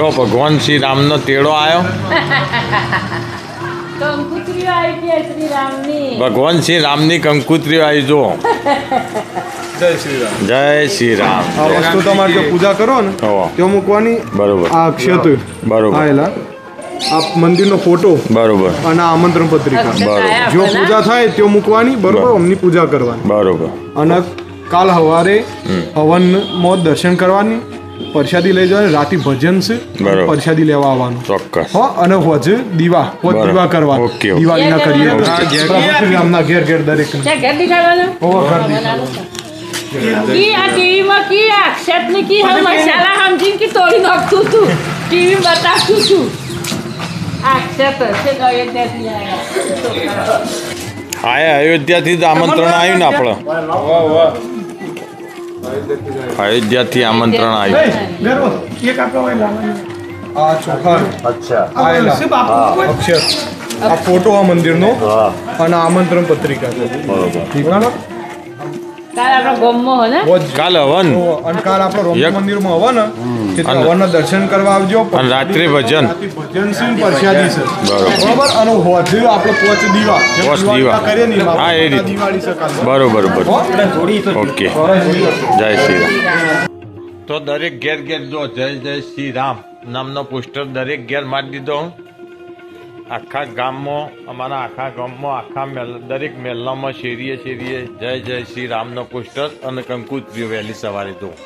જો ભગવાન શ્રી રામનો તેડો આવ્યો કંકુતરીઓ શ્રી રામની ભગવાન શ્રી રામની કંકુત્રી આવી જો જય શ્રી રામ જય શ્રી રામ આ વસ્તુ તમારે જો. પૂજા કરો ને તો મૂકવાની બરોબર. આ અક્ષત બરોબર. આયેલા આ મંદિરનો ફોટો બરોબર. અને આમંત્રણ પત્રિકા. બરોબર. જો પૂજા થાય તો મૂકવાની બરોબર? બરોબર. અમની પૂજા કરવાની. બરોબર. અને કાલ સવારે હવનમાં દર્શન કરવાની. પ્રસાદી લઈ જવાની રાતે ભજન છે પરસાદી લેવા આવવાનું. ચોક્કસ. હો અને હોજે દીવા હોજ દીવા કરવા. ઓકે, ના કરીએ. રામના ઘેર ઘેર દરેક. ઘેર આયા. અયોધ્યાથી જ આમંત્રણ આવ્યું ને આપણે. અયોધ્યાથી આમંત્રણ આવ્યું. આ ચોખા અક્ષર. આ ફોટો આ મંદિરનો અને આમંત્રણ પત્રિકા. છે? દર્શન કરવા આવજો. રાત્રે ભજન. ભજન છે પ્રસાદી છે. બરોબર. બરોબર? અને હોજે આપણે પોચ દીવા. પોંચ દીવા. કરીએ ને એમ હા, એ રીતે. દિવાળી છે કાલ. બરોબર બરોબર. ઓકે. જય શ્રી રામ. તો દરેક ઘેર ઘેર જો જય જય શ્રી રામ. નામનો પોસ્ટર દરેક ઘેર મારી દીધો હું. આખા ગામમાં, અમારા આખા ગામમાં, આખા મેલ, દરેક મહેલામાં શેરીએ શેરીએ જય જય શ્રી રામનો પોસ્ટર અને કંકુત્રીઓ વહેલી સવારે તો.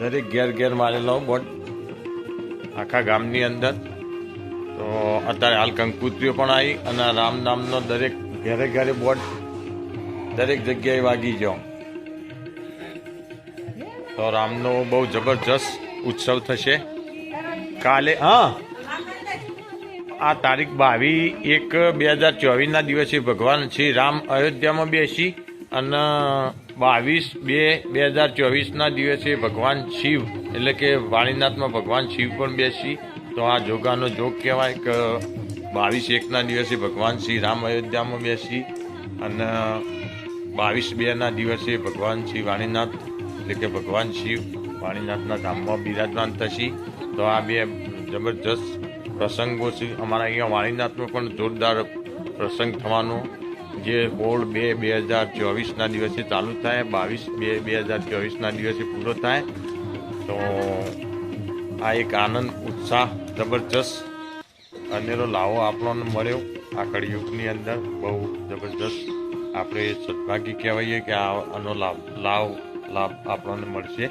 દરેક ઘેર ઘેર મારેલો બોટ. આખા ગામની અંદર. તો અત્યારે હાલ કંકુત્રીઓ પણ આવી અને રામ નામનો દરેક ઘરે ઘરે બોટ. દરેક જગ્યાએ વાગી ગયો. તો રામનો બહુ જબરજસ્ત ઉત્સવ થશે. કાલે, હા આ તારીખ બાવીસ એક બે હજાર ચોવીસના દિવસે ભગવાન શ્રી રામ અયોધ્યામાં બેસી અને બાવીસ બે બે હજાર ચોવીસના દિવસે ભગવાન શિવ, એટલે કે વાણીનાથમાં ભગવાન શિવ પણ બેસી. તો આ જોગાનો જોગ કહેવાય કે બાવીસ એકના દિવસે ભગવાન શ્રી રામ અયોધ્યામાં બેસી અને બાવીસ બેના દિવસે ભગવાન શ્રી વાણીનાથ, એટલે કે ભગવાન શિવ વાણીનાથના ધામમાં બિરાજમાન થશી. તો આ બે જબરજસ્ત પ્રસંગો છે અમારા અહીંયા વાણીનાથનો પણ જોરદાર પ્રસંગ થવાનો. જે બોર્ડ બે બે હજાર ચોવીસના દિવસે ચાલુ થાય, બાવીસ બે બે હજાર ચોવીસના દિવસે પૂરો થાય. તો આ એક આનંદ, ઉત્સાહ, જબરજસ્ત અનેરો લાવો આપણને મળ્યો આ કળિયુગની અંદર. બહુ જબરજસ્ત આપણે સદભાગી કહેવાઈએ કે આનો લાભ લાભ લાભ આપણને મળશે.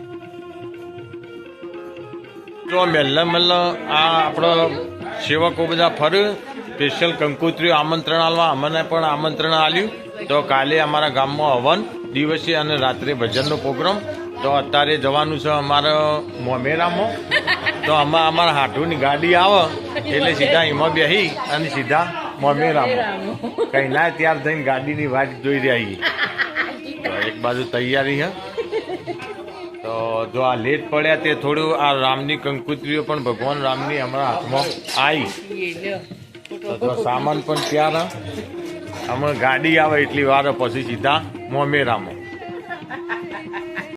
તો મેલ્લા મેલ્લા આ આપણો સેવકો બધા ફરે સ્પેશિયલ કંકુત્રીઓ આમંત્રણ આલવા. અમને પણ આમંત્રણ આલ્યું. તો કાલે અમારા ગામમાં હવન દિવસે અને રાત્રે ભજનનો પ્રોગ્રામ. તો અત્યારે જવાનું છે અમારા મોમેરામાં. તો આમાં અમારા હાઠુની ગાડી આવે, એટલે સીધા એમાં બેસી અને સીધા મોમેરામાં. કઈ ત્યાર થઈને ગાડીની વાત જોઈ રહી એક બાજુ તૈયારી હે તો જો આ લેટ પડ્યા તે થોડું આ રામની કંકુત્રીઓ પણ ભગવાન રામની હમણાં હાથમાં આવી તો સામાન પણ ત્યાં હમણાં ગાડી આવે એટલી વાર પછી સીધા મોમેરામાં.